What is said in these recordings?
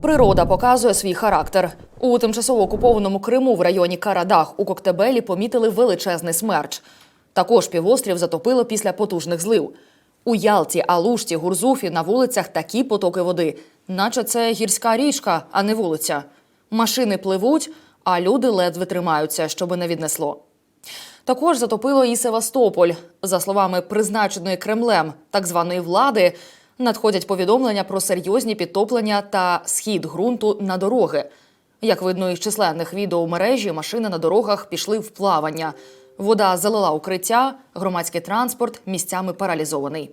Природа показує свій характер. У тимчасово окупованому Криму в районі Карадах у Коктебелі помітили величезний смерч. Також півострів затопило після потужних злив. У Ялті, Алушті, Гурзуфі на вулицях такі потоки води, наче це гірська річка, а не вулиця. Машини пливуть, а люди ледве тримаються, щоби не віднесло. Також затопило і Севастополь. За словами призначеної Кремлем так званої влади, надходять повідомлення про серйозні підтоплення та схід ґрунту на дороги. Як видно із численних відео у мережі, машини на дорогах пішли в плавання. Вода залила укриття, громадський транспорт місцями паралізований.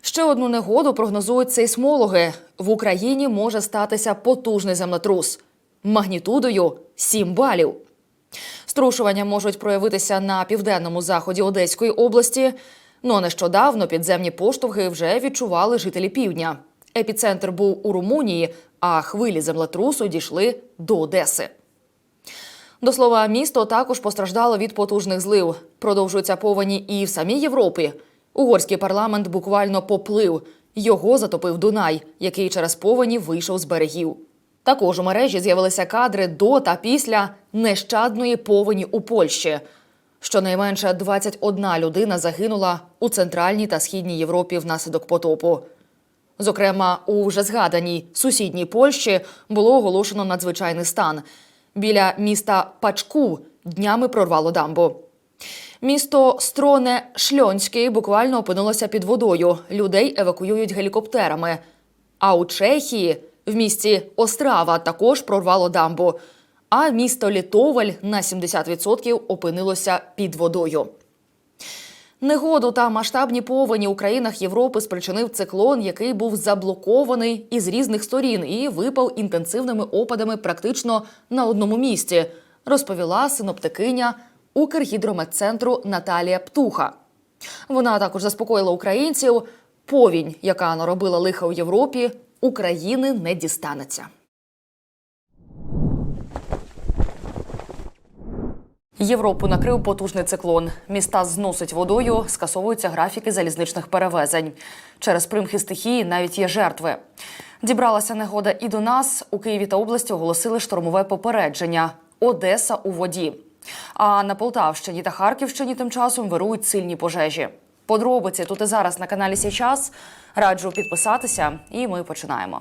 Ще одну негоду прогнозують сейсмологи. В Україні може статися потужний землетрус магнітудою 7 балів. Струшування можуть проявитися на південному заході Одеської області. Ну нещодавно підземні поштовхи вже відчували жителі півдня. Епіцентр був у Румунії, а хвилі землетрусу дійшли до Одеси. До слова, місто також постраждало від потужних злив. Продовжуються повені і в самій Європі. Угорський парламент буквально поплив. Його затопив Дунай, який через повені вийшов з берегів. Також у мережі з'явилися кадри до та після нещадної повені у Польщі. Щонайменше 21 людина загинула у центральній та східній Європі внаслідок потопу. Зокрема, у вже згаданій сусідній Польщі було оголошено надзвичайний стан. Біля міста Пачку днями прорвало дамбу. Місто Строне Шльонський буквально опинилося під водою. Людей евакуюють гелікоптерами. А у Чехії в місті Острава також прорвало дамбу. А місто Літоваль на 70% опинилося під водою. Негоду та масштабні повені у країнах Європи спричинив циклон, який був заблокований із різних сторін і випав інтенсивними опадами практично на одному місці, розповіла синоптикиня Укргідрометцентру Наталія Птуха. Вона також заспокоїла українців. Повінь, яка наробила лиха у Європі, України не дістанеться. Європу накрив потужний циклон. Міста зносить водою, скасовуються графіки залізничних перевезень. Через примхи стихії навіть є жертви. Дібралася негода і до нас. У Києві та області оголосили штормове попередження. Одеса у воді. А на Полтавщині та Харківщині тим часом вирують сильні пожежі. Подробиці тут і зараз на каналі Січас. Раджу підписатися, і ми починаємо.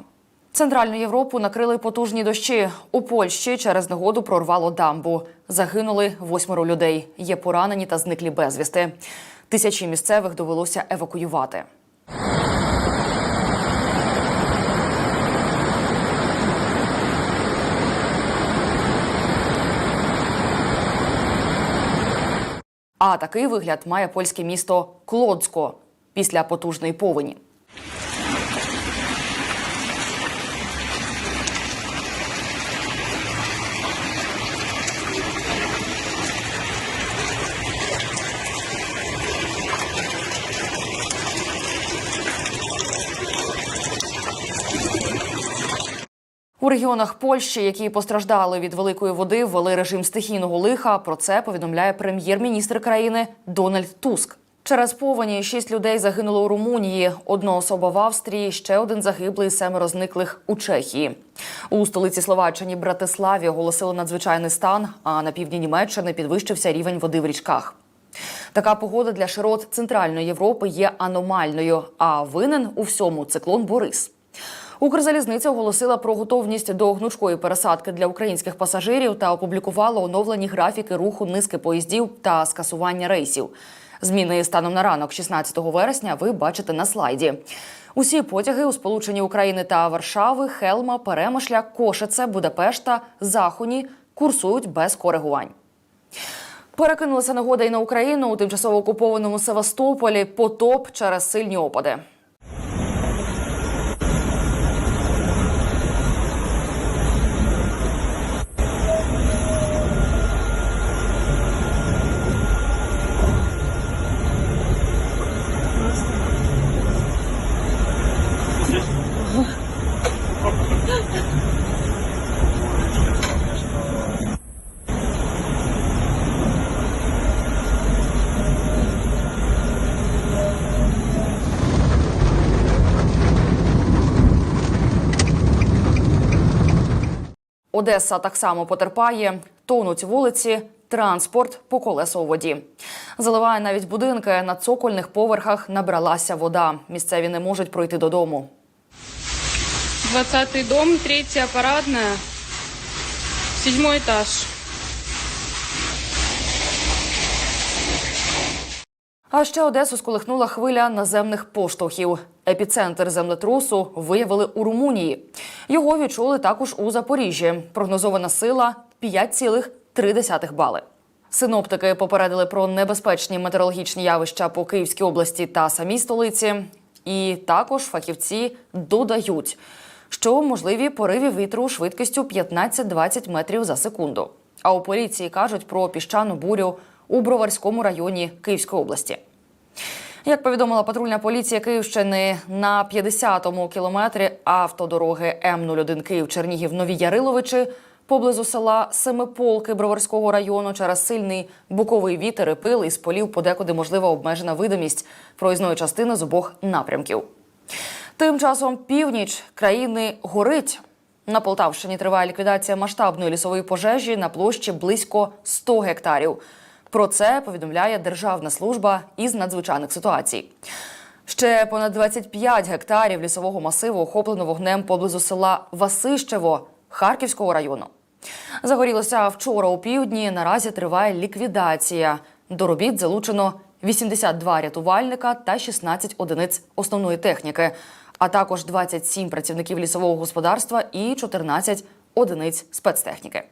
Центральну Європу накрили потужні дощі. У Польщі через негоду прорвало дамбу. Загинули восьмеро людей. Є поранені та зниклі безвісти. Тисячі місцевих довелося евакуювати. А такий вигляд має польське місто Клоцько після потужної повені. У регіонах Польщі, які постраждали від великої води, ввели режим стихійного лиха. Про це повідомляє прем'єр-міністр країни Дональд Туск. Через повені шість людей загинуло у Румунії, одна особа в Австрії, ще один загиблий, семеро зниклих у Чехії. У столиці Словаччині Братиславі оголосили надзвичайний стан. А на півдні Німеччини підвищився рівень води в річках. Така погода для широт Центральної Європи є аномальною. А винен у всьому циклон Борис. Укрзалізниця оголосила про готовність до гнучкої пересадки для українських пасажирів та опублікувала оновлені графіки руху низки поїздів та скасування рейсів. Зміни станом на ранок, 16 вересня, ви бачите на слайді. Усі потяги у сполученні України та Варшави, Хелма, Перемишля, Кошице, Будапешта, Захуні курсують без коригувань. Перекинулася нагода і на Україну у тимчасово окупованому Севастополі потоп через сильні опади. Одеса так само потерпає, тонуть вулиці, транспорт по колесу у воді. Заливає навіть будинки на цокольних поверхах набралася вода. Місцеві не можуть пройти додому. 20 дом, третья парадная, седьмой этаж. А ще Одесу сколихнула хвиля наземних поштовхів. Епіцентр землетрусу виявили у Румунії. Його відчули також у Запоріжжі. Прогнозована сила 5,3 бали. Синоптики попередили про небезпечні метеорологічні явища по Київській області та самій столиці. І також фахівці додають, що можливі пориви вітру швидкістю 15-20 метрів за секунду. А у поліції кажуть про піщану бурю у Броварському районі Київської області. Як повідомила патрульна поліція Київщини, на 50-му кілометрі автодороги М01 Київ Чернігів Нові Яриловичі поблизу села Семиполки Броварського району через сильний буковий вітер і пил із полів подекуди можлива обмежена видимість проїзної частини з обох напрямків. Тим часом північ країни горить. На Полтавщині триває ліквідація масштабної лісової пожежі на площі близько 100 гектарів. Про це повідомляє Державна служба із надзвичайних ситуацій. Ще понад 25 гектарів лісового масиву охоплено вогнем поблизу села Васищево Харківського району. Загорілося вчора у півдні. Наразі триває ліквідація. До робіт залучено 82 рятувальника та 16 одиниць основної техніки, а також 27 працівників лісового господарства і 14 одиниць спецтехніки.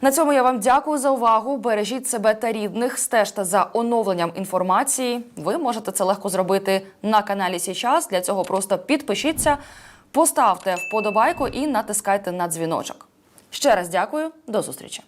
На цьому я вам дякую за увагу. Бережіть себе та рідних, стежте за оновленням інформації. Ви можете це легко зробити на каналі Січас. Для цього просто підпишіться, поставте вподобайку і натискайте на дзвіночок. Ще раз дякую, до зустрічі.